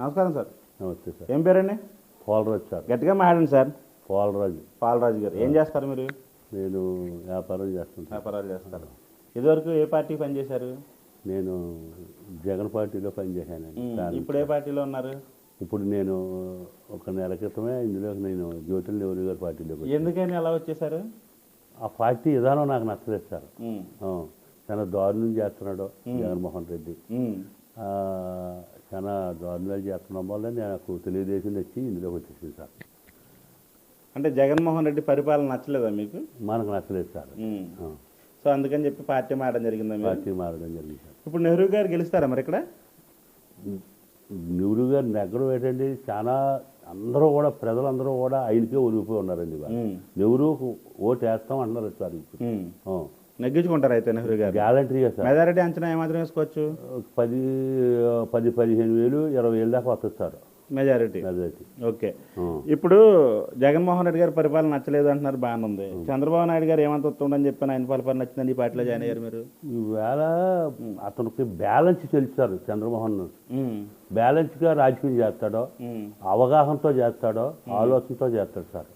నమస్కారం సార్. నమస్తే సార్. ఏం పేరండి? పోలరాజు సార్. గట్టిగా మాట్లాడండి సార్. పోలరాజు పాలరాజు గారు. ఏం చేస్తారు మీరు? నేను వ్యాపారం చేస్తుంటాను వ్యాపారాలు చేస్తారు. ఇదివరకు ఏ పార్టీకి పనిచేశారు? నేను జగన్ పార్టీలో పనిచేశానండి. ఇప్పుడు ఏ పార్టీలో ఉన్నారు? ఇప్పుడు నేను ఒక నెల క్రితమే ఇందులో నేను జ్యోతుల నెహ్రూ గారి వచ్చాను. ఎందుకని అలా వచ్చేసారు ఆ పార్టీ విధానం నాకు నచ్చలేదు సార్. చాలా దారుణం చేస్తున్నాడు జగన్మోహన్ రెడ్డి. చాలా దారుణాలు చేస్తున్నాం వల్ల నాకు తెలుగుదేశం వచ్చి ఇందులోకి వచ్చేసింది సార్. అంటే జగన్మోహన్ రెడ్డి పరిపాలన నచ్చలేదా మీకు? మనకు నచ్చలేదు సార్. సో అందుకని చెప్పి పార్టీ మారడం జరిగిందా పార్టీ మారడం జరిగింది సార్. ఇప్పుడు నెహ్రూ గారు గెలుస్తారా మరి ఇక్కడ? నెహ్రూ గారి నెగ్గడం ఏంటండి? చాలా అందరూ కూడా ప్రజలందరూ కూడా ఆయనకే ఒలిగిపోయి ఉన్నారండి ఇవాళ. ఉమ్, నెహ్రూ ఓటు వేస్తాం అంటున్నారు సార్ ఇప్పుడు. నెగ్గించుకుంటారు అయితే నెహ్రూ గారు. గ్యాలంటరీగా సార్. మెజారిటీ అంచనా ఏమాత్రం వేసుకోవచ్చు? పది పది పదిహేను వేలు ఇరవై వేలు దాకా వస్తుంది సార్. Majority majority okay. ఇప్పుడు జగన్మోహన్ రెడ్డి గారి పరిపాలన నచ్చలేదు అంటున్నారు బాగానే ఉంది. చంద్రబాబు నాయుడు గారు ఏమంత వస్తుండని చెప్పి ఆయన పరిపాలన నచ్చిందని ఈ పార్టీలో జాయిన్ అయ్యారు మీరు? ఈవేళ అతనికి బ్యాలెన్స్ తెలుస్తారు చంద్రమోహన్. బ్యాలెన్స్గా రాజకీయం చేస్తాడో అవగాహనతో చేస్తాడో ఆలోచనతో చేస్తాడు సార్.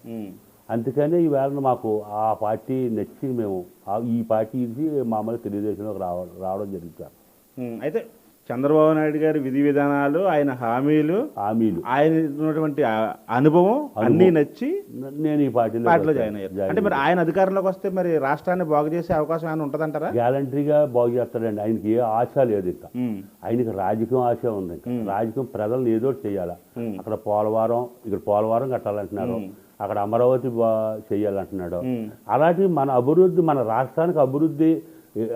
అందుకనే ఈవేళ మాకు ఆ పార్టీ నచ్చి మేము ఈ పార్టీ ఇది మామూలు తెలుగుదేశంలోకి రావ రావడం సార్. అయితే చంద్రబాబు నాయుడు గారి విధి విధానాలు ఆయన హామీలు హామీలు. ఆయన ఉన్నటువంటి అనుభవం అన్నీ నచ్చి నేను ఈ పార్టీలో పార్టీలో జాయిన్ అయ్యారు. అంటే మరి ఆయన అధికారంలోకి వస్తే మరి రాష్ట్రాన్ని బాగు చేసే అవకాశం ఏమైనా ఉంటుందంటారా? గ్యాలంటరీగా బాగు చేస్తాడండి. ఆయనకి ఏ ఆశ లేదు ఇంకా. ఆయనకి రాజకీయం ఆశ ఉంది ఇంకా. రాజకీయం ప్రజలను ఏదో చేయాలా. అక్కడ పోలవరం ఇక్కడ పోలవరం కట్టాలంటున్నారు. అక్కడ అమరావతి బా- చేయాలంటున్నాడు ఉమ్. అలాంటి మన అభివృద్ధి మన రాష్ట్రానికి అభివృద్ధి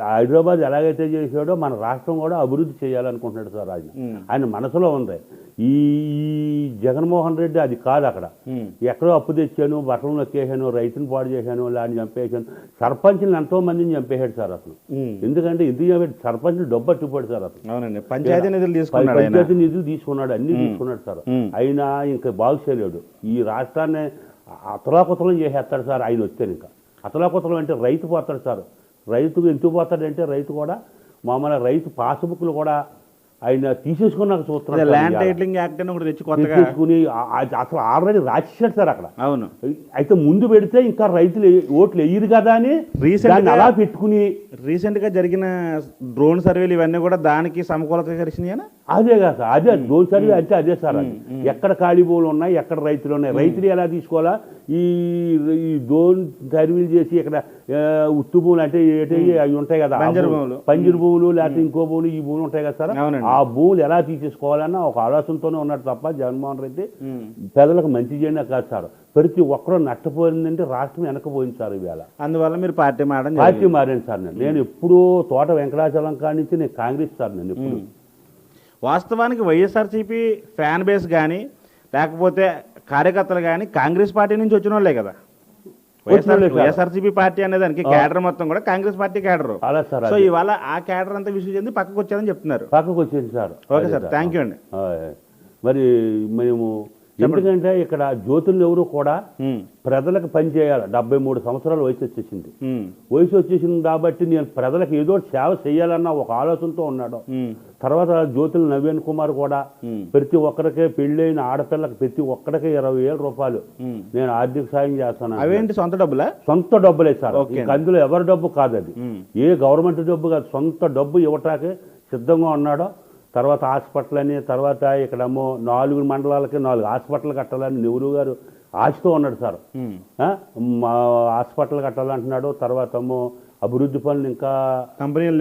హైదరాబాద్ ఎలాగైతే చేసాడో మన రాష్ట్రం కూడా అభివృద్ధి చేయాలనుకుంటున్నాడు సార్ ఆయన. ఆయన మనసులో ఉంది. ఈ జగన్మోహన్ రెడ్డి అది కాదు అక్కడ. ఎక్కడో అప్పు తెచ్చాను బట్టలు నొక్కేసాను రైతుని పాడు చేశాను లాని చంపేశాను. సర్పంచ్ని ఎంతో మందిని చంపేశాడు సార్ అసలు. ఎందుకంటే ఎందుకు చంపాడు? సర్పంచ్ని డబ్బు అట్టుపోయాడు సార్ అసలు. పంచాయతీ నిధులు తీసుకున్నాడు పంచాయతీ నిధులు తీసుకున్నాడు అన్ని తీసుకున్నాడు సార్. అయినా ఇంకా బాగు చేయలేడు. ఈ రాష్ట్రాన్ని అతలాకుతలం చేసేస్తాడు సార్ ఆయన వచ్చాను ఇంకా. అతలాకుతలం అంటే రైతు పోతాడు సార్. రైతుకు ఎందుకు పోతాడంటే రైతు కూడా మామూలుగా రైతు పాస్బుక్లు కూడా ఆయన తీసేసుకున్నాక చూస్తున్నాడు సార్ ల్యాండ్. టైటిలింగ్ యాక్ట్ అని ఒకటి తెచ్చి కొత్తగా ఆ- అసలు ఆల్రెడీ రాసేసాడు సార్ అక్కడ. అవును. అయితే ముందు పెడితే ఇంకా రైతులు ఓట్లు వేయరు కదా అని గా- అలా పెట్టుకుని రీసెంట్గా జరిగిన డ్రోన్ సర్వేలు ఇవన్నీ కూడా దానికి సమకూలత కలిసినాయనా? అదే కదా సార్ అదే డోన్ సర్వే అంటే అదే సార్ అది. ఎక్కడ ఖాళీ భూములు ఉన్నాయి ఎక్కడ రైతులు ఉన్నాయి? రైతులు ఎలా తీసుకోవాలా? ఈ ఈ డోన్ సర్వీలు చేసి ఇక్కడ ఉత్తు భూములు అంటే ఏంటి అవి ఉంటాయి కదా. పంజరు భూములు. లేకపోతే ఇంకో భూములు ఈ భూములు ఉంటాయి కదా సార్. ఆ భూములు ఎలా తీసేసుకోవాలన్న ఒక ఆలోచనతోనే ఉన్నాడు తప్ప జగన్మోహన్ రెడ్డి పేదలకు మంచి చేయడం కాదు సార్. ప్రతి ఒక్కరూ నష్టపోయిందంటే రాష్ట్రం వెనకపోయింది సార్ ఈవేళ అందువల్ల మీరు పార్టీ మారడం పార్టీ. మారాను సార్ నేను. నేను ఎప్పుడూ తోట వెంకటాచలం కాడి నుంచి నేను కాంగ్రెస్ సార్ నేను ఎప్పుడు. వాస్తవానికి వైఎస్ఆర్సీపీ ఫ్యాన్ బేస్ కానీ లేకపోతే కార్యకర్తలు కానీ కాంగ్రెస్ పార్టీ నుంచి వచ్చిన వాళ్ళే కదా. వైఎస్ఆర్సీపీ పార్టీ అనే దానికి కేడర్ మొత్తం కూడా కాంగ్రెస్ పార్టీ కేడర్ అలా సార్ సో. ఇవాళ ఆ కేడర్ అంతా విసుగు చెంది పక్కకు వచ్చారని చెప్తున్నారు. పక్కకు వచ్చింది sir okay sir. Thank you అండి మరి మేము ఎందుకంటే ఇక్కడ జ్యోతులు ఎవరు కూడా ప్రజలకు పని చేయాలి. డెబ్బై మూడు సంవత్సరాల వయసు వచ్చేసింది. వయసు వచ్చేసింది కాబట్టి నేను ప్రజలకు ఏదో సేవ చేయాలన్న ఒక ఆలోచనతో ఉన్నాడు. తర్వాత జ్యోతులు నవీన్ కుమార్ కూడా ప్రతి ఒక్కరికే పెళ్ళైన ఆడపిల్లకి ప్రతి ఒక్కరికి ఇరవై వేల రూపాయలు. నేను ఆర్థిక సాయం చేస్తాను. అవేంటి సొంత డబ్బులా? సొంత డబ్బులే సార్. అందులో ఎవరి డబ్బు కాదు అది ఏ గవర్నమెంట్ డబ్బు కాదు సొంత డబ్బు ఇవ్వటానికి సిద్ధంగా ఉన్నాడో తర్వాత హాస్పిటల్ అని తర్వాత ఇక్కడేమో నాలుగు మండలాలకి నాలుగు హాస్పిటల్ కట్టాలని నెహ్రూ గారు ఆశతో ఉన్నాడు సార్. హాస్పిటల్ కట్టాలంటున్నాడు తర్వాత ఏమో అభివృద్ధి పనులు ఇంకా కంపెనీలు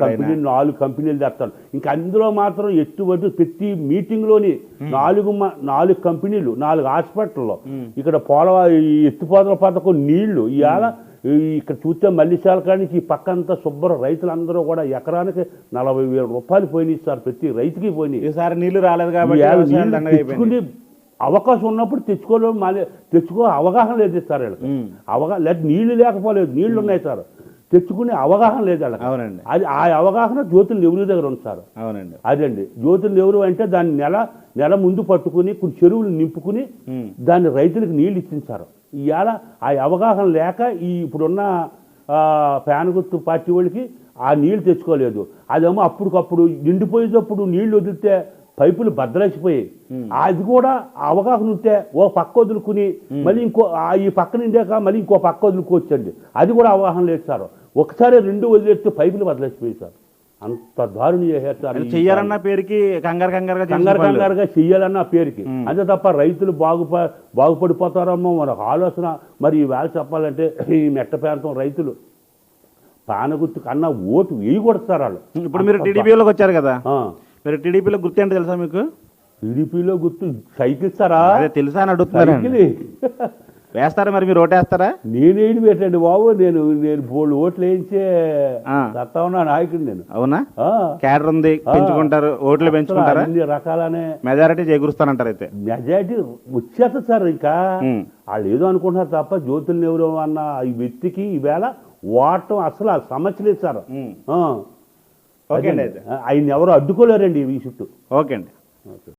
కంపెనీ నాలుగు కంపెనీలు తెస్తాడు ఇంకా అందులో మాత్రం ఎటువంటి ప్రతి మీటింగ్లోని నాలుగు నాలుగు కంపెనీలు నాలుగు హాస్పిటల్లో ఇక్కడ పోలవ ఈ ఎత్తిపోతల పథకం నీళ్ళు ఇవాళ ఇక్కడ చూస్తే మల్లిశాల కాడి నుంచి ఈ పక్కంతా శుభ్ర రైతులందరూ కూడా ఎకరానికి నలభై వేల రూపాయలు పోయినాయి సార్. ప్రతి రైతుకి పోయినాయి. ఈసారి నీళ్ళు రాలేదు కాబట్టి అవకాశం ఉన్నప్పుడు తెచ్చుకోలేము మళ్ళీ తెచ్చుకో అవగాహన లేదు సార్ వీళ్ళకి. అవగాహన లేదు నీళ్ళు లేకపోలేదు నీళ్ళు ఉన్నాయి సార్. తెచ్చుకునే అవగాహన లేదు వాళ్ళకి. అవునండి. అది ఆ అవగాహన జ్యోతులు ఎవరి దగ్గర ఉంది సార్. అవునండి. అదండి. జ్యోతులు ఎవరు అంటే దాన్ని నెల నెల ముందు పట్టుకుని కొన్ని చెరువులు నింపుకుని. దాన్ని రైతులకు నీళ్ళు ఇచ్చించారు ఇవాళ ఆ అవగాహన లేక ఈ ఇప్పుడున్న ఆ, ఫ్యాన్ గుర్తు పార్టీ వాళ్ళకి ఆ నీళ్ళు తెచ్చుకోలేదు. అదేమో అప్పటికప్పుడు నిండిపోయేటప్పుడు నీళ్ళు వదిలితే పైపులు బద్దలైసిపోయాయి అది కూడా అవగాహన ఉంటే ఓ పక్క వదులుకుని మళ్ళీ ఇంకో ఆ ఈ పక్క నిండాక మళ్ళీ ఇంకో పక్క వదులుకోవచ్చండి. అది కూడా అవగాహన లేదు సార్. ఒకసారి రెండు వదిలేస్తే పైపులు బద్దలైసిపోయాయి సార్. అంత దారుణం ఈ చెయ్యాలన్న పేరుకి కంగారు కంగారుగా కంగారు. కంగారుగా చెయ్యాలన్న పేరుకి. అంతే తప్ప రైతులు బాగుప బాగుపడిపోతారమ్మో మన ఆలోచన. మరి ఈ వేళ చెప్పాలంటే ఈ మెట్ట ప్రాంతం రైతులు పానగుర్తు కన్నా ఓటు వేయకూడదు సార్ వాళ్ళు. ఇప్పుడు మీరు టీడీపీలోకి వచ్చారు కదా. మీరు టీడీపీలో గుర్తు ఏంటో తెలుసా మీకు? టీడీపీలో గుర్తు. సైకిల్ ఇస్తారా అదే తెలుసా అని అడుగుతున్నారు వేస్తారా మరి మీరు ఓటేస్తారా నేనేది పెట్టండి బాబు? నేను నేను బోల్డ్ ఓట్లు వేయించే. సత్తా ఉన్న నాయకుడు నేను. అవునా. క్యాడర్ ఉంది పెంచుకుంటారు ఓట్లు పెంచుకుంటారా? అన్ని రకాలనే. మెజారిటీ చేకూరుస్తానంటారు అయితే. మెజారిటీ వచ్చేస్తుంది సార్ ఇంకా. వాళ్ళు ఏదో అనుకుంటున్నారు తప్ప జ్యోతులు నెవరు అన్న ఈ వ్యక్తికి ఈవేళ వాడటం అసలు ఆ సమస్య లేదు సార్. ఓకే అండి అయితే. ఆయన ఎవరు అడ్డుకోలేరండి ఈ చుట్టూ ఓకే అండి.